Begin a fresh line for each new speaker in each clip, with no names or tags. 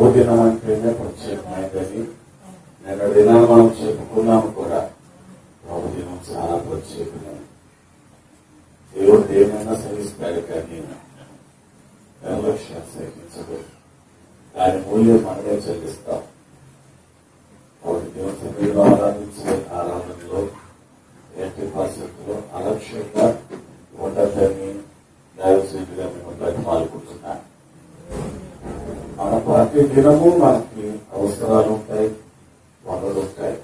ప్రభుదినం అంటేనే ప్రత్యేకమైనది. నెల దినాలు మనం చెప్పుకున్నాము కూడా ప్రభుదినం చాలా ప్రత్యేకమైనది. దేవుడు ఏమైనా సహిస్తాడు కానీ నిర్లక్ష్యం సహించదు దాని మూల్యం మనమే చెల్లిస్తాం. కాబట్టి దేవుని సన్నిధిలో ఆరాధించే ఆరాధనలో ఎట్టి పరిస్థితుల్లో అలక్ష్యంగా ఉండద్దని దయచేసిగా మేము బతిమాలుకుంటున్నాను. మన ప్రతి దినము మనకి అవసరాలు ఉంటాయి వనరులు ఉంటాయి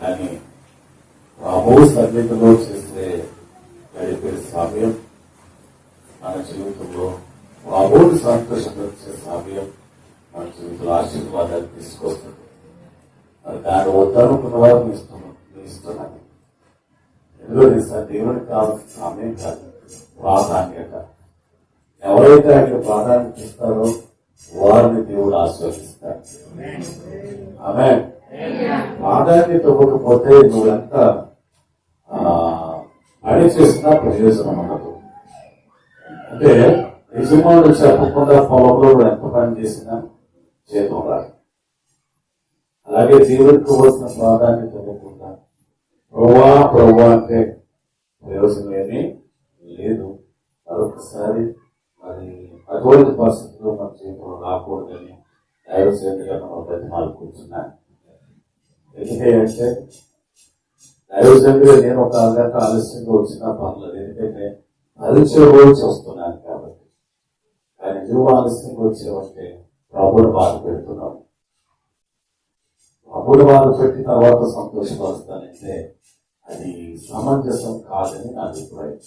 కానీ ప్రభు సన్నిధిలో చేసే గడిపే సమయం మన జీవితంలో ప్రభువుని సంతోషపరిచే సమయం మన జీవితంలో ఆశీర్వాదాలు తీసుకొస్తుంది. మరి దాని వద్దనుకున్న వారు మీ ఇస్తున్నాను మీ ఎందుకంటే దేవునికి కావాల్సిన సమయం కాదు ప్రాధాన్యత. ఎవరైతే ఆయన ప్రాధాన్యత ఇస్తారో వారిని దేవుడు ఆస్వాదిస్తాడు ఆమె ప్రాధాన్యత ఇవ్వకపోతే నువ్వెంత అడి చేసినా ప్రయోజనం ఉండదు. అంటే యజమానులు చెప్పకుండా పొలంలో ఎంత పని చేసినా చేతం రాదు అలాగే దేవుడికి ఇవ్వాల్సిన ప్రాధాన్యత ఇవ్వకుండా. ప్రవ్వా ప్రవ్వా అంటే ప్రయోజనం ఏమీ లేదు. మరొకసారి మరి అటువంటి పరిస్థితుల్లో మన జీవితంలో రాకూడదని దైవసేనుగా మనం బతిమాలుకుంటున్నాను ఎందుకంటే అంటే నేను ఒక అరగంట ఆలస్యంగా వచ్చినా పర్లేదు. ఎందుకంటే పరీక్ష రోజు వస్తున్నాను కాబట్టి. కానీ నువ్వు ఆలస్యంగా వచ్చేవంటే ప్రభుని బాధ పెడుతున్నావు. అప్పుడు బాధ పెట్టిన తర్వాత సంతోషపరుస్తానంటే అది సమంజసం కాదని నా అభిప్రాయం.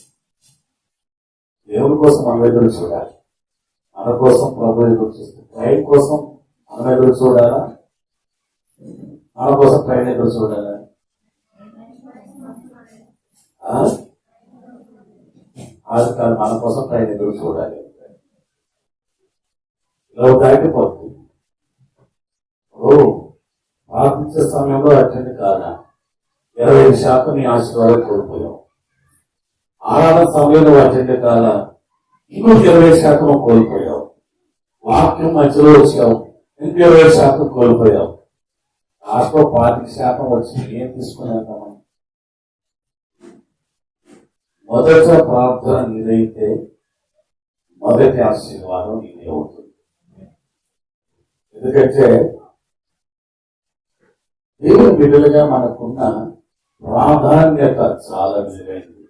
దేవుని కోసం మనం చూడాలి. మన కోసం ప్రభు ఎదురు చూస్తుంది ట్రైన్ కోసం మనం ఎదురు చూడాలా? మన కోసం ట్రైన్ ఎదురు చూడాలా? ఆ? అది కాదు మన కోసం ట్రైన్ ఎదురు చూడాలి. ఇలా దాటిపోతుంది ఓ ప్రార్థించే సమయంలో అటెండ్ కాదా? ఇరవై ఐదు శాతం నీ ఆశీర్వాదం కోల్పోయాం ఆరాధన సమయంలో అటెండ్ కాదా? ఇంకొక ఇరవై శాతం కోల్పోయాం వాక్యం మధ్యలో వచ్చావు ఇంకో ఇరవై శాతం కోల్పోయావు లాస్ట్లో పాతిక శాతం వచ్చి ఏం తీసుకున్నాం మొదట ప్రార్థన నీదైతే మొదటి ఆశీర్వాదం నీదే అవుతుంది. ఎందుకంటే దేవుని బిడ్డలుగా మనకున్న ప్రాధాన్యత చాలా విలువైంది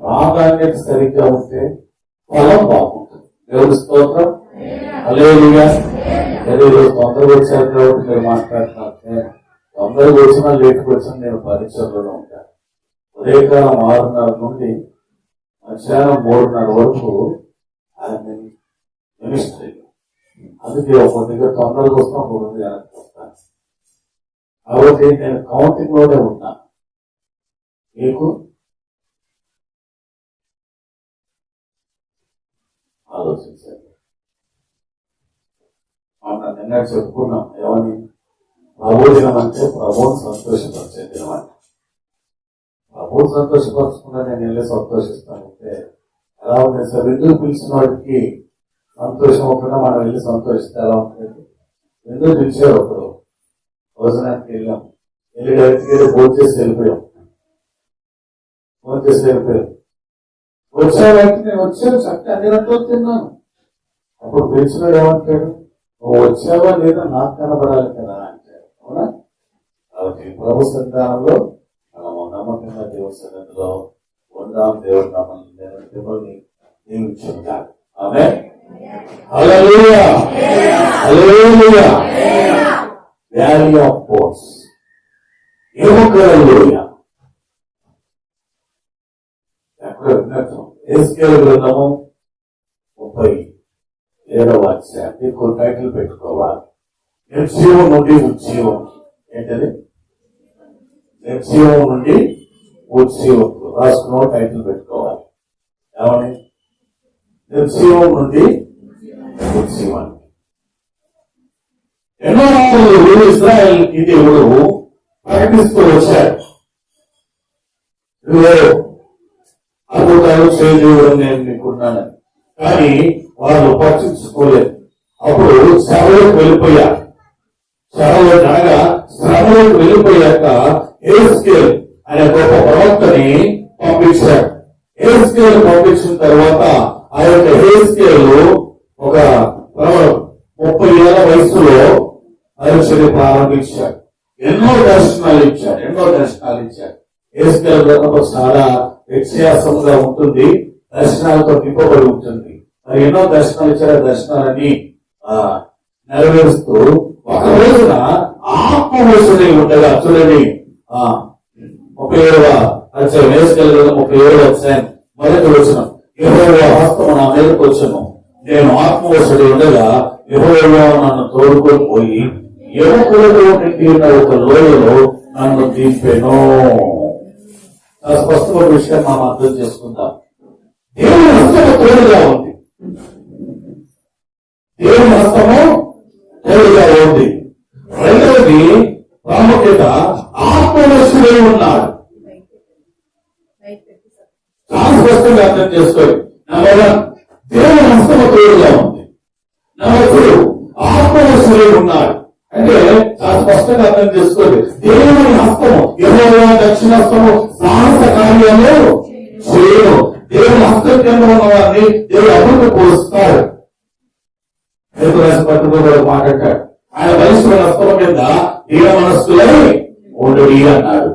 ప్రాధాన్యత సరిగ్గా ఉంటే ఫలం బాగుంటుంది. దేవుడి స్తోత్రం అలేలుగా ఈరోజు తొందరగా వచ్చారు కాబట్టి మీరు మాట్లాడుతున్నారు. తొందరగా వచ్చినా లేట్కి వచ్చినా నేను పరీక్షల్లో ఉంటాను ఉదయకాలం ఆరున్నర నుండి మధ్యాహ్నం మూడున్నర వరకు ఆయన మినిస్ట్రీ అందుకే ఒక దగ్గర తొందరగా వస్తాం ఒక దగ్గర వస్తాను కాబట్టి నేను కౌంటింగ్లోనే ఉన్నా. మీకు? ఆలోచించండి. మొన్న నిన్న చెప్పుకున్నాం. ఏమని? ప్రభు దినం అంటే ప్రభువుని సంతోషపరిచే దినం అంటే ప్రభువు సంతోషపరచకుండా నేను వెళ్ళి సంతోషిస్తానంటే ఎలా ఉంది సార్ ఎందుకు పిలిచిన వాడికి సంతోషం అవ్వకుండా మనం వెళ్ళి సంతోషిస్తే ఎలా ఉంటుంది? ఎందుకు పిలిచారు ఒకరు? భోజనానికి వెళ్ళాం. వెళ్ళి డైరెక్ట్గా వెళ్ళి భోజనం చేసి వెళ్ళిపోయాం. భోజనం చేసి వెళ్ళిపోయాం. వచ్చావంటే నేను వచ్చాను చక్కగా అన్ని గంటలు తిన్నాను. అప్పుడు పిలిచినాడు ఏమంటాడు? నువ్వు వచ్చావా లేదా నాకు కనబడాలి కదా అంటే. అవునా? ప్రభు సంతానంలో మనము నమ్మకంగా దేవుడి సన్నిధిలో ఉందాం. దేవుడు నమ్మకం దేవుడిని ఆమె వ్యాలీ ఆఫ్ పోర్ట్స్ ఎక్కడ గ్రంథము ముప్పై ఏడవ అధ్యాయం. మీకు టైటిల్ పెట్టుకోవాలి. నిర్జీవం నుండి ఉజ్జీవం ఏంటది? నిర్జీవం నుండి ఉజ్జీవం రాసుకున్న టైటిల్ పెట్టుకోవాలి. ఏమని నిర్జీవం నుండి ఉజ్జీవానికి ఎన్నో రాత్రులు ఇస్రాయల్ ఈ దేవుడు ప్రకటిస్తూ వచ్చాడు అద్భుతాలు చేయదేవుడు నేను మీకున్నానని కానీ వాళ్ళు పట్టించుకోలేదు అప్పుడు శ్రమలోకి వెళ్ళిపోయారు శ్రమలో అనగా శ్రమలోకి వెళ్ళిపోయాక ఏస్కేల్ అనే గొప్ప ప్రవక్తని పంపించాడు. ఏస్కేల్ పంపించిన తర్వాత ఆ యొక్క ఏస్కేల్ ఒక ముప్పై ఏళ్ళ వయసులో పరిచయం ప్రారంభించాడు. ఎన్నో దర్శనాలు ఇచ్చాడు ఎన్నో దర్శనాలు ఇచ్చాడు. ఏస్కేల్ గ్రంథం చాలా వ్యత్యాసంగా ఉంటుంది దర్శనాలతో నింపబడి ఉంటుంది. ఎన్నో దర్శనాలు ఇచ్చారు. ఆ దర్శనాలన్నీ ఆ, నెరవేరుస్తూ ఒక రోజున ఆత్మవేశుడై ఉండగా చూడండి. ఆ ముప్పై ఏడవ అధ్యాయం వేసుకెళ్ళగల ముప్పై ఏడవ అధ్యాయం మొదటి వచ్చిన యెహోవా హస్తము నా మీదకి వచ్చాను. నేను ఆత్మవశుడై ఉండగా ఎవరో నన్ను తోడుకొని పోయి ఎముకలతో నిండి ఉన్న ఒక లోయలో నన్ను దింపెను. స్పష్టమైన విషయం మనం అర్థం చేసుకుందాం. దేవుని తోడుగా ఉంది. ఏం హస్తము తోడుగా ఉంది. రెండవది ప్రాముఖ్యత ఆత్మవశుడై ఉన్నాడు. చాలా స్పష్టంగా అర్థం చేసుకోండి. నెంబర్ వన్ దేవుని హస్తము తోడుగా ఉంది. నెంబర్ టూ ఆత్మవశుడై ఉన్నాడు. అంటే చాలా స్పష్టంగా అర్థం చేసుకోండి. దేవుని హస్తము దక్షిణ దక్షిణస్తము సాహస కార్యాలు చేయడం దేవుని హస్తం ఉన్న వారిని దేవుడు అభివృద్ధి పోస్తాడు తెలుగు రాష్ట్ర పత్రికలో మాట్లాడాడు ఆయన వయసు హస్తం మీద దీన మనస్సులై ఉండు అన్నాడు.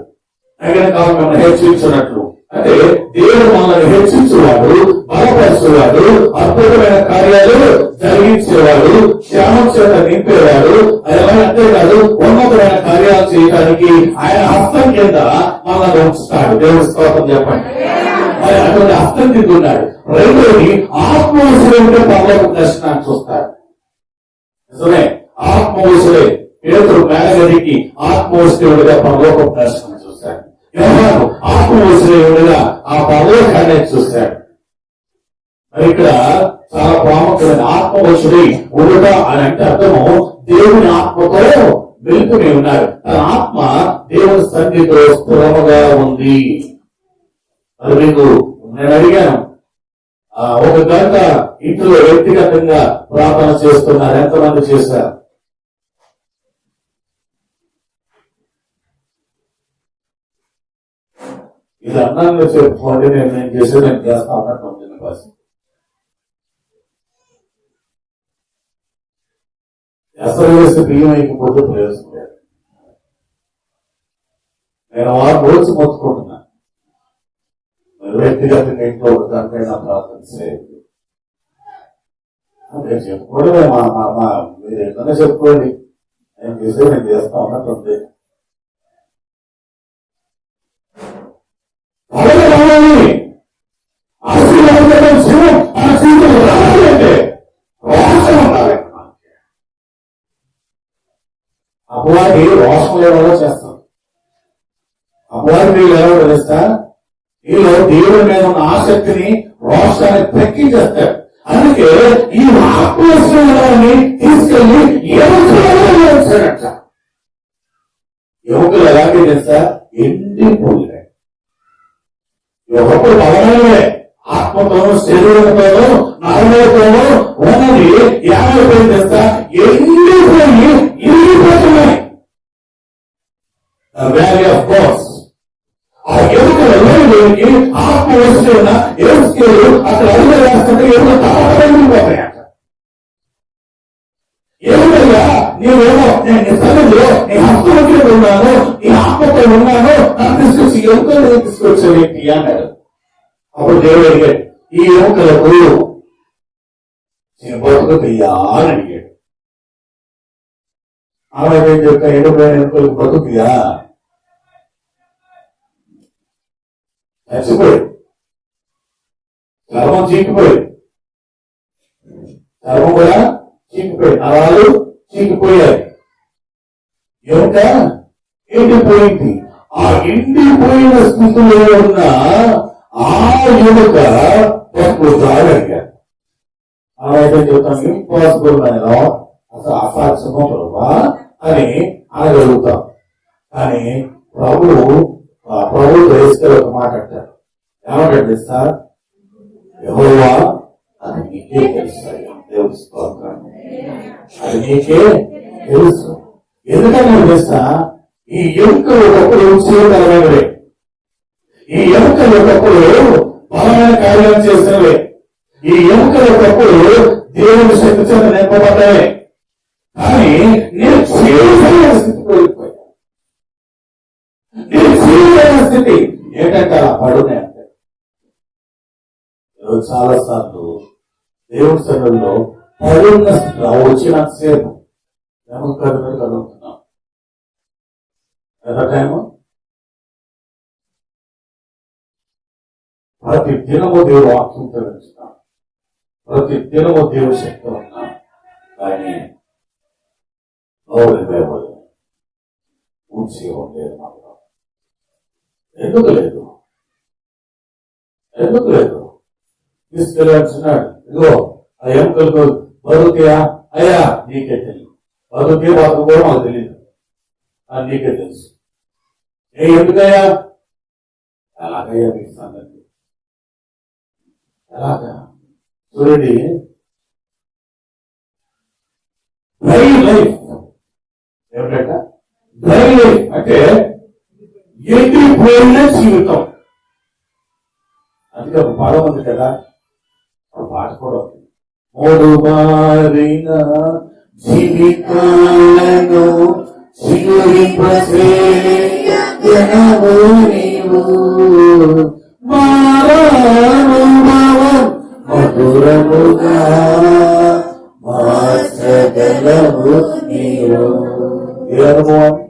తగిన కాలం హెచ్చరించినట్లు అంటే దేవుడు మనల్ని హెచ్చించేవాడు బలపరిచేవాడు అద్భుతమైన కార్యాలు జరిగించేవాడు క్షేమం చేత నింపేవాడు అలాగే అంతేకాదు ఉన్నతమైన కార్యాలు చేయడానికి ఆయన హస్తం కింద మనల్ని ఉంచుతాడు. దేవుడు స్తోత్రం చెప్పండి. అటువంటి అర్థం కింద ఉన్నాడు రెండోది ఆత్మవశులు ఉంటే పర్లోక దర్శనాన్ని చూస్తాడు. నిజమే ఆత్మవశులే పేదలు మేనగదికి ఆత్మవశుడిగా పరలోక దర్శనం చూస్తాడు. యోహాను ఆత్మవశుడిగా ఆ పరలోకాన్ని చూస్తాడు. మరి ఇక్కడ చాలా ప్రాముఖ్యమైన ఆత్మవసుడి ఉండట అని అంటే అర్థము దేవుని ఆత్మతో వెళ్తూనే ఉన్నారు తన ఆత్మ దేవుని సన్నిధిలో స్థిరముగా ఉంది. అది మీకు నేను అడిగాను. ఒక గంట ఇంట్లో వ్యక్తిగతంగా ప్రార్థన చేస్తున్నారు. ఎంతమంది చేశారు? ఇది అన్నంగా చెప్పుకోండి నేను నేను చేసి నేను చేస్తా అన్నట్టు ఉంది బస్ ఎసరు వేసి బియ్యం అయిపోతే ప్రయోజనం లేదు నేను వారం రోజు మొత్తుకుంటున్నా వ్యక్తిగతంగా ఇంట్లో ఒక నా ప్రార్థన చేయండి చెప్పుకోవడమే మా మా మా మీరు ఎట్లనే చెప్పుకోండి నేను చేసే నేను చేస్తా ఉన్నట్టుంది పదవి రోషం అపవాది రోషం లేవాలో చేస్తాం. అపవాది మీరు ఎలా తెలుస్తా వీళ్ళు దేవుడి మీద ఉన్న ఆసక్తిని రోషాన్ని తగ్గించేస్తారు అందుకే ఈ ఆత్మవసరాన్ని తీసుకెళ్ళి ఎముకలలో యువకులు ఎలాగే తెలుసా? ఎండిపోయినాయి ఒకప్పుడు బలమైనవే ఆత్మతోనూ శరీరంతోనూ నరములతోనూ ఉన్నది యాభై ఏమైపోయింది తెలుసా? ఎండిపోయి ఇరిగిపోతున్నాయి వ్యాలీ ఆఫ్ కోర్స్ ఆ లోనికి ఆత్మ వస్తున్న ఎరుస్కేలు అక్కడ అడుగు వేస్తుంటే ఎరుక తప్పకపోతాయట ఏమిటయ్యా నీవేమో నేను నీ సన్నిధిలో నీ హస్తముఖి ఉన్నాను నీ ఆత్మతో ఉన్నాను నన్ను తీసుకొచ్చి ఎముకలు తీసుకొచ్చే వ్యక్తి అన్నాడు అప్పుడు దేవుడు అడిగాడు ఈ ఎముకలకు నేను బతుకుతయ్యా అని అడిగాడు ఆమె ఏం చెప్తా ఎండిపోయిన ఎముకలకు బతుకుయా చచ్చిపోయాడు చర్మం చీకిపోయాడు చర్మం కూడా చీకిపోయాడు నరాలు చీకిపోయాయి. ఎముక ఎండిపోయింది ఆ ఎండిపోయిన స్థితిలో ఉన్న ఆ యువక ప్రకృతాలు అడిగాడు అలాగే చెప్తాం ఇంపాసిబుల్ అని అసలు అసాధ్యమో ప్రభా? అని అడగలుగుతాం. కానీ ప్రభు ప్రభు దయస్కర్ ఒక మాట అంటారు. ఏమంటే సార్? యెహోవా అది మీకే తెలుస్తాయి అది మీకే తెలుసు. ఎందుకంటే నేను తెలుసా ఈ ఎముకలు ఒకప్పుడు చేయగలమైనవే ఈ ఎముకలు ఒకప్పుడు బలమైన కార్యాలు చేసినవే. ఈ ఎముకలు ఒకప్పుడు దేవుని శక్తి చేత నింపబడ్డాయి కానీ నేను పరిస్థితి ఏంటంటే అలా పడునే అంటే. చాలా సార్లు దేవుడి సన్నిధిలో పడున్న స్థితిలో వచ్చినంత సేపు ఎముకలు కలుగుతున్నాం ఎంత టైము ప్రతి దినము దేవుడు వాక్యం తెలుస్తున్నాం ప్రతి దినము దేవుడు శక్తి ఉన్నా కానీ నోరు ఉంచి ఉండేది మాకు. ఎందుకు లేదు? ఎందుకు లేదు? తీసుకెళ్ళాల్సినాడు ఇదిగో ఆ ఎముకలకు బతుకుయా అయ్యా నీకే తెలియదు బతుకే బతుకు కూడా మాకు తెలియదు అది నీకే తెలుసు. ఏ ఎందుకయ్యా? ఎలాగయ్యా మీకు సంగతి? ఎలాగా? చూడండి. డ్రై లైఫ్ ఏమిటంట? డ్రై లైఫ్ అంటే ఎండిపోయిన జీవితం. అందుకే ఒక పాట ఉంది కదా ఆ పాట కూడా ఉంది. మూడు మారిన జీవితాలను మారానుభవం మధురముగా మార్చగలవు నీవు. ఏ అనుభవం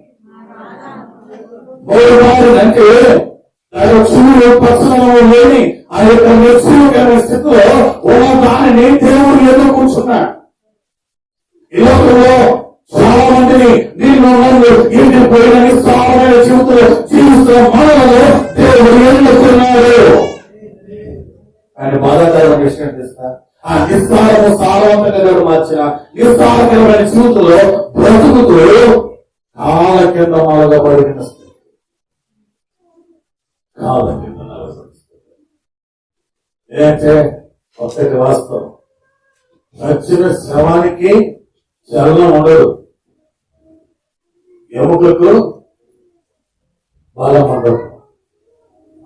మూడు అంటే లేని ఆ యొక్క నిశ్చయమైన స్థితిలో ఉన్న దానిని దేవుడు ఎదురు కూర్చున్నాడు? ఈ లోకంలో చాలా మందిని నిన్ను నన్ను ఇంటి పోయిన నిస్సారమైన జీవితంలో జీవిస్తున్న మనలో దేవుడు ఎన్నుకున్నాడు ఆయన బాధాకరమైన విషయం ఆ నిస్సారము సారవంతంగా దేవుడు మార్చిన నిస్సారకరమైన జీవితంలో బ్రతుకుతూ కాల కింద మాలుగా పడిన కావాలని కాల కింద నలగబడిన స్థితి ఒక్కటి వాస్తవం. చచ్చిన శ్రమానికి చలనం ఉండదు. ఎముకకు బలం ఉండదు.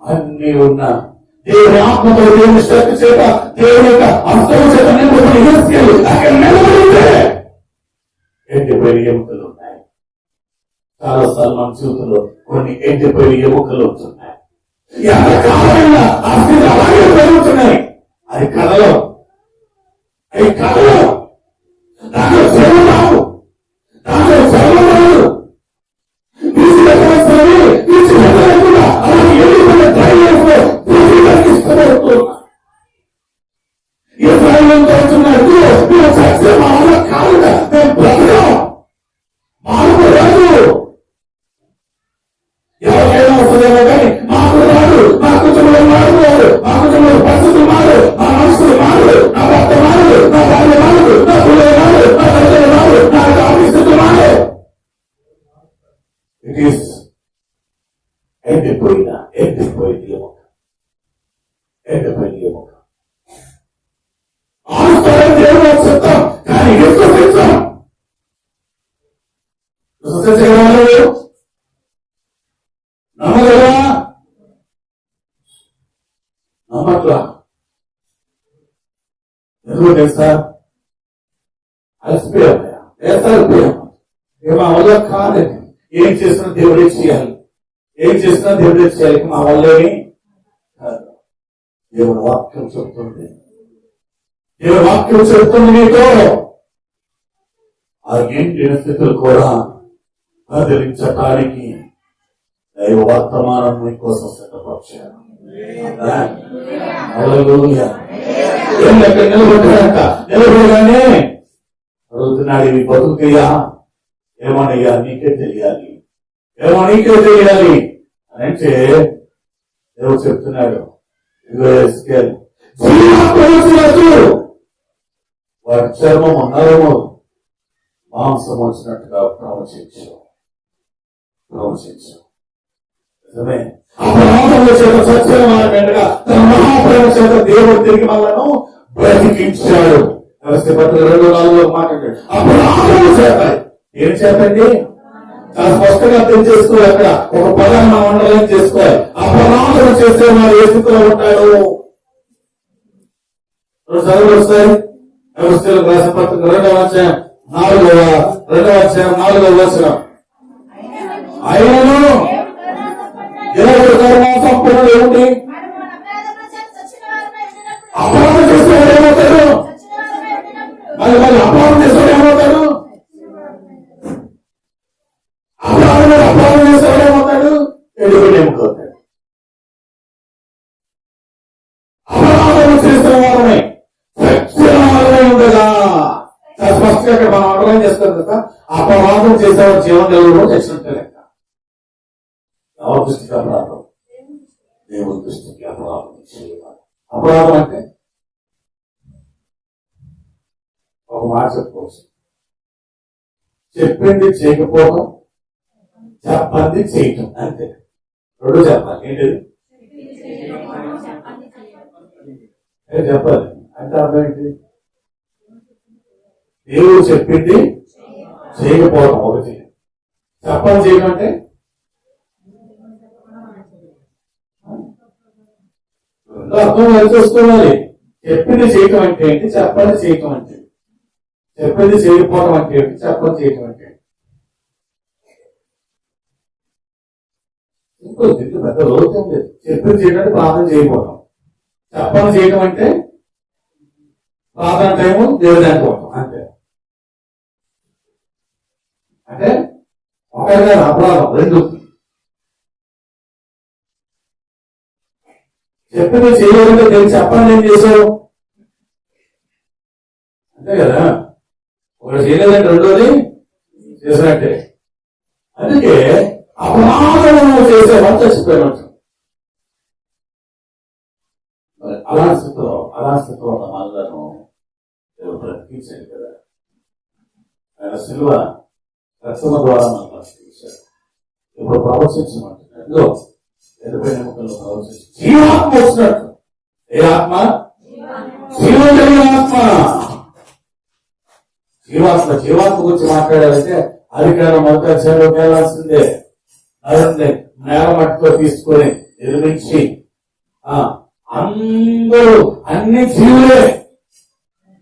అన్ని ఉన్నా. దేవుని ఆత్మతో దేవుని శక్తి చేత దేవుని యొక్క అర్థం చేత నింపబడి అక్కడ నిలబడితే ఎండిపోయిన ఎముకలు ఉన్నాయి. చాలా సార్లు మన జీవితంలో కొన్ని ఎండిపోయిన ఎముకలు ఉంటున్నాయి. ఎంతకాలమైనా ఆ స్థితి అలాగే పెరుగుతున్నాయి. అది కథలో. అది కథలో ఎండిపోయిన ఎండిపోయింది ఎముక ఎండిపోయింది ఎముక ఆనుకోవడం కానీ విశ్వసించాం విశ్వసించగలరు నమ్మగలరా నమ్మట్లా ఎందుకు తెలుసా అలసిపోయామయ్యా వేసారిపోయాం ఇక మా వల్ల కాదండి ఏం చేసిన దేవుడే చేయాలి? ఏం చేసినా దేవుడే చేయాలి మా వల్లేమి దేవుడు వాక్యం చెప్తుంది. దేవుడు వాక్యం చెప్తుంది నీతో. ఆ ఇంటి స్థితులు కూడా కదిలించటానికి దైవ వర్తమానం మీకోసం లెక్క? నిలబడ్డాక నిలబడగానే అడుగుతున్నాడు ఇవి బతుకయ్యా ఏమనయ్యా నీకే తెలియాలి. ఏమో నీకే తెలియాలి. అంటే దేవుడు చెప్తున్నాడు. ఇదిగో ఎస్కేల్ జీవాత్మ వచ్చినట్టు వారి చర్మం నరము మాంసం వచ్చినట్టుగా ప్రవచించు. ప్రవచించు. నిజమే. దేవుడు తిరిగి మనలను బ్రతికించాడు. వ్యవస్థ రెండు నాలుగులో మాట్లాడాడు. చేత ఏం చేతండి చాలా స్పష్టంగా అర్థం చేసుకోవాలి అక్కడ. ఒక పదాన్ని మనం అండర్లైన్ చేసుకోవాలి. అపరాధం చేసే వారు ఏ స్థితిలో ఉంటాడు? చదువులు వస్తాయి. వ్యవస్థలకు రాసిన పత్రిక రెండవ అధ్యాయం నాలుగవ రెండవ అధ్యాయం నాలుగవ వచనం. ఆయనను దేవుడు సంపూర్ణ ఏమిటి అపరాధం చేసేవాడు ఏమవుతారు మళ్ళీ మళ్ళీ అపరాధం చేసేవాడు ఏమవుతారు కదా అపవాదం చేసేవారు జీవన దేవుడు చచ్చినట్టే లెక్క ఎవరి దృష్టికి అపరాధం దేవుని దృష్టికి అపరాధం అపరాధం అంటే? ఒక మాట చెప్పుకోవచ్చు. చెప్పింది చేయకపోవడం చెప్పండి చేయటం అంతే. రెండు చెప్పాలి. ఏంటిది? చెప్పాలి అంటే అర్థం ఏంటి? దేవుడు చెప్పింది చేయకపోవడం ఒకటి చెప్పాలి చేయడం అంటే రెండు అర్థం చేసుకోవాలి చెప్పింది చేయటం అంటే ఏంటి? చెప్పాలి చేయటం అంటే చెప్పింది చేయకపోవడం అంటే ఏంటి? చెప్పాలి చేయటం అంటే పెద్ద లోకం లేదు. చెప్పింది చేయడానికి ప్రార్థన చేయకపోవడం చెప్పని చేయటం అంటే ప్రార్థన టైము దేవుడు అనుకోవటం అంతే అంటే ఒకటి అపరాధం రెండు. చెప్పింది చేయలేదంటే నేను చెప్పండి ఏం చేశావు? అంతే కదా? ఒకటి చేయలేదంటే రెండోది చేసినట్టే. అందుకే అపరాధం చేసేవాళ్ళు చచ్చిపోయినట్టు మరి అలాంటి స్థితిలో అలాంటి స్థితిలో ఉన్న మనలను దేవుడు కదా. ఆయన సిలువ రక్షణ ద్వారా మనం బ్రతికించాడు ఇప్పుడు ప్రవచించమంటున్నాడు ఎనభై ఎముకల్లో ప్రవచించి జీవాత్మ వచ్చినట్టు ఏ ఆత్మ జీవం కలిగిన ఆత్మ జీవాత్మ జీవాత్మ గురించి మాట్లాడాలంటే అధికారం అధికారంలోకి మేలాల్సిందే అదే నేల మట్టితో తీసుకొని నిర్మించి అందరూ అన్ని జీవులే.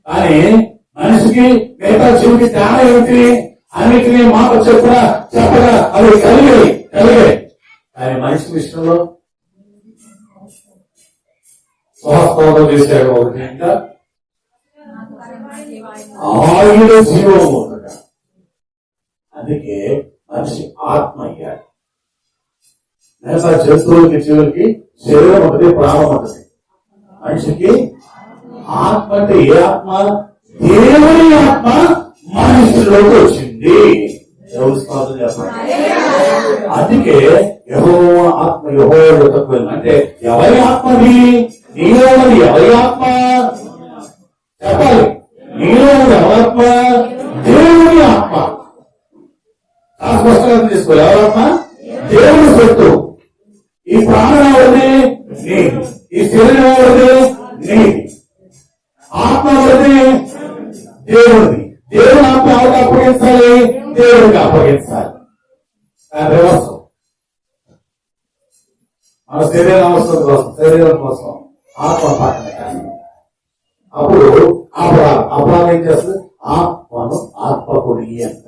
కానీ మనిషికి మిగతా జీవుకి తేడా ఏమిటి? అన్నిటినీ మాట చెప్పగా చెప్పగా అవి కలిగాయి కలిగాయి కానీ మనిషి విషయంలో స్వహస్తంలో చేశాడు ఒకటి ఇంకా ఆయుధ జీవం అందుకే మనిషి ఆత్మ అయ్యాడు. మిగతా జంతువులకి జీవులకి శరీరం ఒకటి ప్రాణం ఒకటి మనిషికి ఆత్మ అంటే ఏ ఆత్మ? దేవుని ఆత్మ మనిషిలోకి వచ్చింది. ఎవరు అందుకే యహో ఆత్మ యహో అంటే ఎవరి ఆత్మది నీలో ఉన్నది ఎవరి ఆత్మ? చెప్పాలి. నీలో ఉన్నది ఎవరి దేవుని ఆత్మ. స్పష్టంగా తీసుకోవాలి ఎవరాత్మ దేవుని సొత్తు. ఈ ప్రాణం ఎవరిది? నీ. ఈ శరీరం ఎవరిది? నీ. ఆత్మ ఎవరిది? దేవుడిది. దేవుడికి అప్పగించాలి. దాని మన శరీరం అవసరం కోసం శరీరం కోసం ఆత్మ పక్కన పెట్టాలి. అప్పుడు అపరాధం. అపరాధం ఏం చేస్తుంది? ఆత్మను ఆత్మకుడి అంట.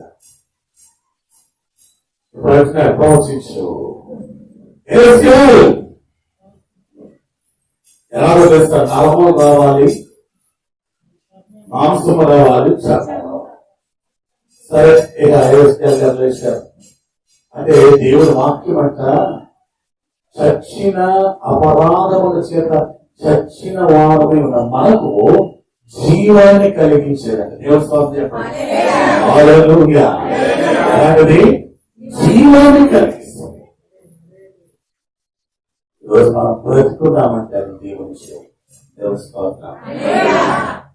ప్రవచించు. ఎలాగో చేస్తారు? నలము రావాలి మాంసము రావాలి చర్మం సరే ఇక ఏసుకెళ్ళి గారు అంటే దేవుడు వాక్యం అంట చచ్చిన అపరాధముల చేత చచ్చిన వారమై ఉన్న మనకు జీవాన్ని కలిగించేదంట. దేవుడు స్వామి చెప్పండి. అలాంటిది జీవాన్ని కలిగిస్తుంది. ఈరోజు మనం బ్రతుకున్నామంటారు దేవుని జీవం దేవుని స్తోత్రం.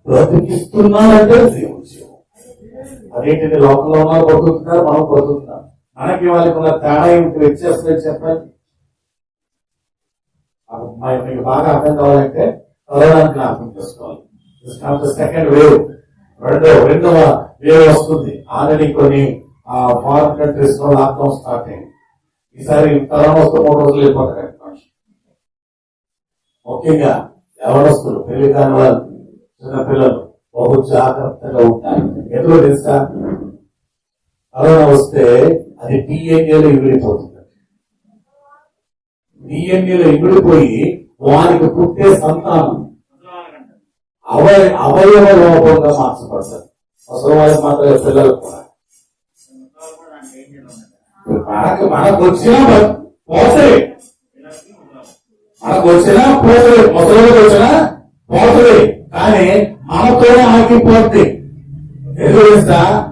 బ్రతికిస్తున్నామంటే దేవుని జీవం అదేంటిది లోకంలో ఉన్నారు బతుకుతున్నారు మనం బతుకుతున్నాం. మనకి వాళ్ళకి ఉన్న తేడా ఏమిటి వ్యత్యాసం ఏంటి చెప్పండి? మీకు బాగా అర్థం కావాలంటే కరోనా జ్ఞాపకం చేసుకోవాలి. సెకండ్ వేవ్ రెండో రెండవ వేవ్ వస్తుంది. ఆల్రెడీ కొన్ని ఫారెన్ కంట్రీస్లో లాక్డౌన్ స్టార్ట్ అయింది. ఈసారి కరోనా వస్తే మూడు రోజులు వెళ్ళిపోతారు ముఖ్యంగా ఎవరొస్తున్నారు పెళ్ళి కాని వాళ్ళు చిన్నపిల్లలు బహు జాగ్రత్తగా ఉంటాయి. ఎందుకు తెలుసా? కరోనా వస్తే అది డిఎన్ఏలో ఇమిడిపోతుంది. డిఎన్ఏలో ఇమిడిపోయి వారికి పుట్టే సంతానం అవయ అవయవ లోపంగా మార్చబడతారు అసలు మాత్రమే పిల్లలు కూడా. మనకు మనకు వచ్చినా పోతే మనకు వచ్చినా పోతుంది ముసలికి వచ్చినా పోతుంది కానీ మనతోనే ఆగిపోద్ది. ఎందుకు తెలుసా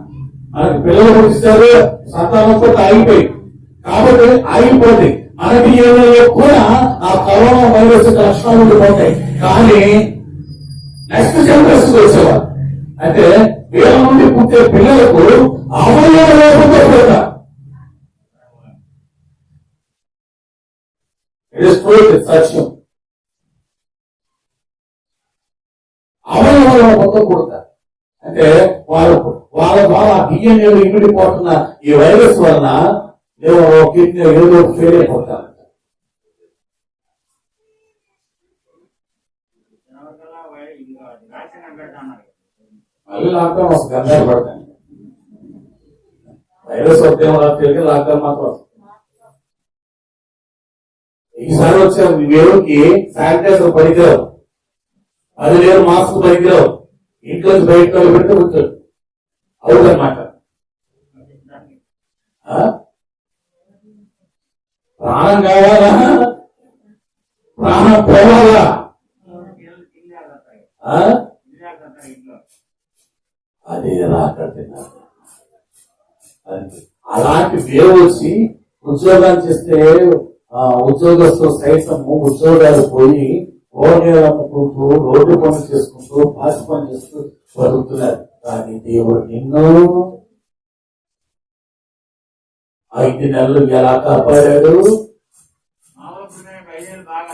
మనకు పిల్లలు పుట్టిస్తారు సంతానం ఆగిపోయి. కాబట్టి ఆగిపోద్ది. మన ఏదో కూడా ఆ కరోనా వైరస్ లక్షణాలు ఉండిపోతాయి. కానీ నెక్స్ట్ జనరేషన్ వచ్చేవారు. అంటే వీళ్ళ నుండి పుట్టే పిల్లలకు అవయవ లేకుండా పోతా It సత్యం కొడతారు. అంటే వారు వాళ్ళ ద్వారా డిఎన్ఏలు ఇమిడిపోతున్న ఈ వైరస్ వలన ఏదో కిడ్నీ ఏదో ఫెయిల్ అయిపోతారు మళ్ళీ లాక్డౌన్ వస్తుంది కంగారు పడతాను వైరస్ వస్తే తిరిగి లాక్డౌన్ మాత్రం వస్తుంది. ఈసారి వచ్చే వేరుకి శానిటైజర్ పనికిరావు. అది లేదు మాస్క్ పనికిరావు. ఇంట్లో బయట పెడితే వచ్చాడు అవుదన్నమాట ప్రాణం కావాలా? ప్రాణం పోవాలా? అదే అది అలాంటి వేవ్ వచ్చి ఉద్యోగాలు చేస్తే ఉద్యోగస్తు సైతం ఉద్యోగాలు పోయి ఓనేలు రోడ్డు పనులు చేసుకుంటూ పాసి పని చేస్తూ బతుకుతున్నారు కానీ దేవుడు నిన్ను ఐదు నెలలు ఎలా కాపాడాడు?
పుట్టిన ఐదేళ్ళు బాగా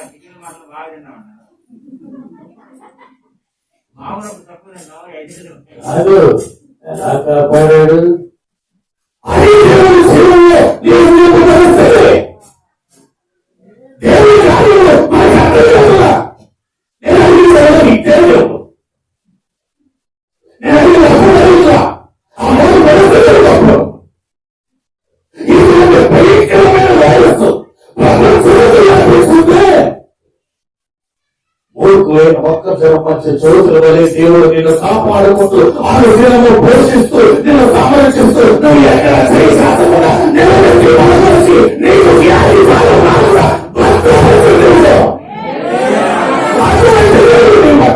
వ్యాపిస్తుంటే మూర్ఖులైన ఒక్క చోతుల వలె దేవుడు నిన్ను కాపాడుకుంటూ పోషిస్తూ నిన్ను సంరక్షిస్తూ నువ్వు ఎక్కడ నీకు వ్యాధి బాధ రాకుండా భద్రపరిచి దేవుడు. అటువంటి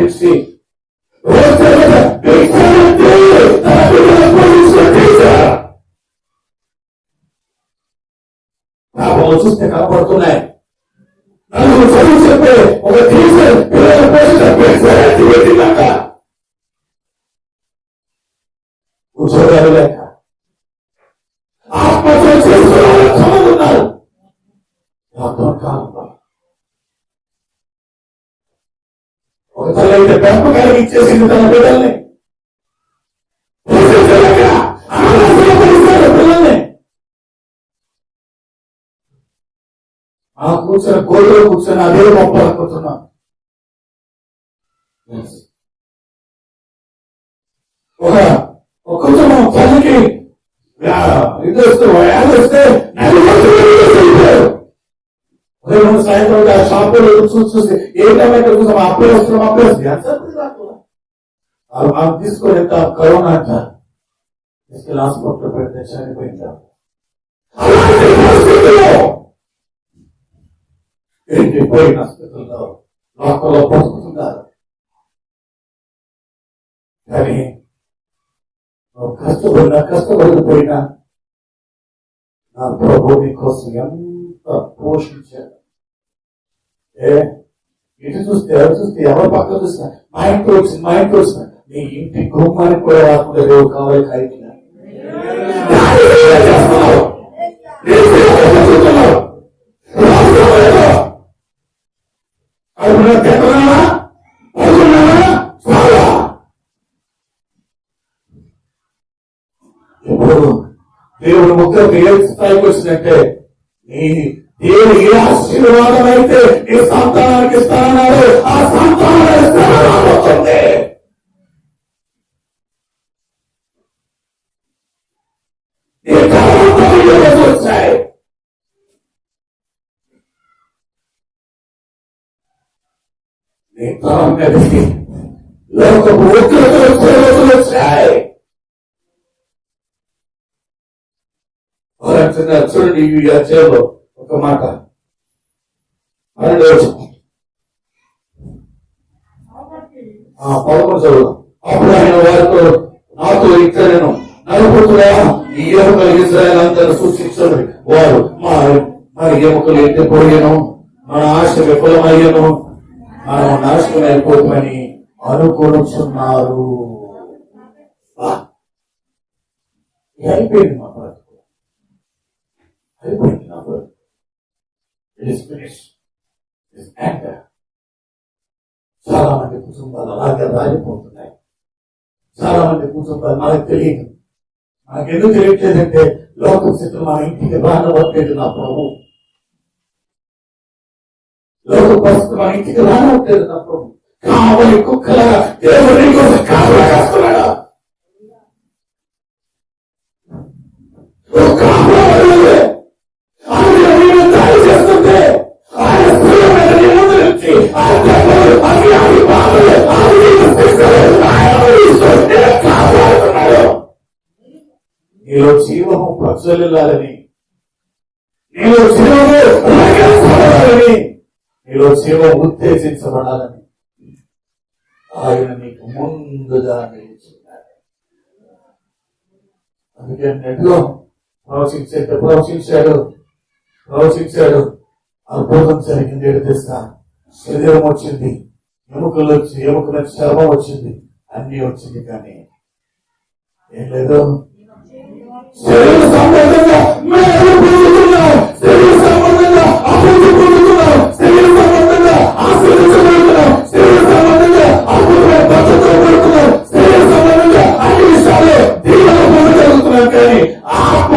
ఆకలితో తెచ్చి రోజు తన పిల్లల పోషించిన పాపం చూస్తే కనపడుతున్నాయి నలుగురు ఇచ్చేసింది తన బిడ్డల్ని ఆ కూర్చొని గోడలో కూర్చొని అదే గొప్ప అనుకుంటున్నాం ఒక ఒక కుటుంబం తల్లికి ఇది వస్తే వ్యాధి వస్తే సాయంత్రం ఆ షాప్ చూసి చూసి ఏ టైం అయితే చూసాం అప్పుడే వస్తున్నాం అప్పుడే వస్తుంది ఎంత సేపు దాకా? వాళ్ళు మాకు తీసుకొని ఎంత కరోనా అంటారు తీసుకెళ్ళి హాస్పిటల్ పెడితే చనిపోయిందా? అలాంటి పరిస్థితిలో ఎండిపోయిన స్థితిలో లోకంలో బతుకుతున్నారు కానీ నువ్వు కష్టపడినా కష్టపడకపోయినా నా ప్రభు నీకోసం ఎంత పోషించాడు? ఏ? ఇటు చూస్తే ఎవరు చూస్తే ఎవరు పక్కన చూస్తా మా ఇంట్లో వచ్చింది మా ఇంట్లో వచ్చింది. మీ ఇంటి గుమ్మానికి కూడా రాకుండా రేవు కావాలి కాయినా దేవుడు ముగ్గురు ఏ స్థాయికి వచ్చిందంటే నీ దేవుడు ఏ ఆశీర్వాదం అయితే నీ సంతానానికి ఇస్తానన్నాడు ఆ సంతానం నీ తలం లోకపు ఉగ్రత వచ్చాయి. చూడండి ఈ అధ్యాయంలో ఒక మాట. పన్నెండు పదకొండు చదువు అప్పుడు ఆయన వారితో నాతో ఇక్కడ నేను నలుపుతున్నా ఈ ఎముకలు ఇజ్రాయల్ అందరూ సూచించండి వారు మా మన ఎముకలు ఎత్తిపోయాను మన ఆశ విఫలమయ్యాను మనం నాశనం అయిపోతామని అనుకొనుచున్నారు. అయిపోయింది మా బ్రతుకు. అయిపోయింది నా బ్రతుకు. It is finished. It చాలా మంది కుటుంబాలు అలాగే రాలిపోతున్నాయి. చాలా మంది కుటుంబాలు మనకు తెలియదు. మనకు ఎందుకు తెలియట్లేదంటే లోక స్థితిలో మన ఇంటికి బాధ రానవట్లేదు నా ప్రభు. లోక పరిస్థితి మన ఇంటికి రానట్లేదు నా ప్రభు కావలి కుక్కల కావలి కాస్తున్నాడా కావాలి నీలో జీవము ప్రజ్వలిల్లాలని నీలో జీవము ప్రకాశాలని నీలో సేవ ఉత్తేజించబడాలని ఆయన నీకు ముందుగా అందుకే నెట్లో ప్రవచించే ప్రవచించాడు ప్రవచించాడు. అద్భుతం జరిగింది ఏడు శరీరం వచ్చింది ఎముకలు వచ్చి ఎముకల శ్రమ వచ్చింది అన్ని వచ్చింది కానీ ఏం లేదు.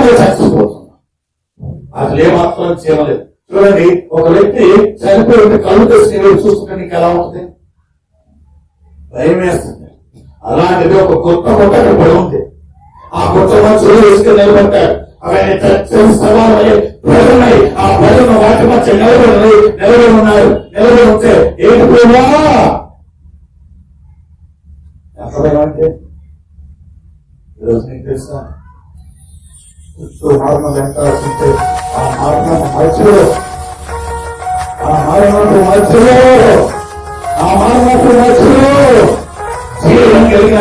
ఆత్మగా చచ్చిపోతున్నాం అసలు ఏమాత్రం చేయలేదు చూడండి ఒక వ్యక్తి చనిపోయి కళ్ళు తెచ్చి చూస్తుంటే నీకు ఎలా ఉంటుంది భయం వేస్తుంది అలాంటిది ఒక కొత్త కొత్త అక్కడ పడి ఉంది ఆ కొత్త మనుషులు వేసుకుని నిలబడ్డాడు ఆయన చచ్చిన సవాలు ప్రజలున్నాయి ఆ ప్రజలు వాటి మధ్య నిలబడి నిలబడి ఉన్నారు నిలబడి ఉంటే ఏంటి పోవా ఎక్కడేమంటే ఈరోజు నీకు తెలుసా? మార్గం వెంటాడుతుంటే ఆ మార్గం మధ్యలో ఆ మార్గం మధ్యలో ఆ మార్గం మధ్యలో జీవం కలిగిన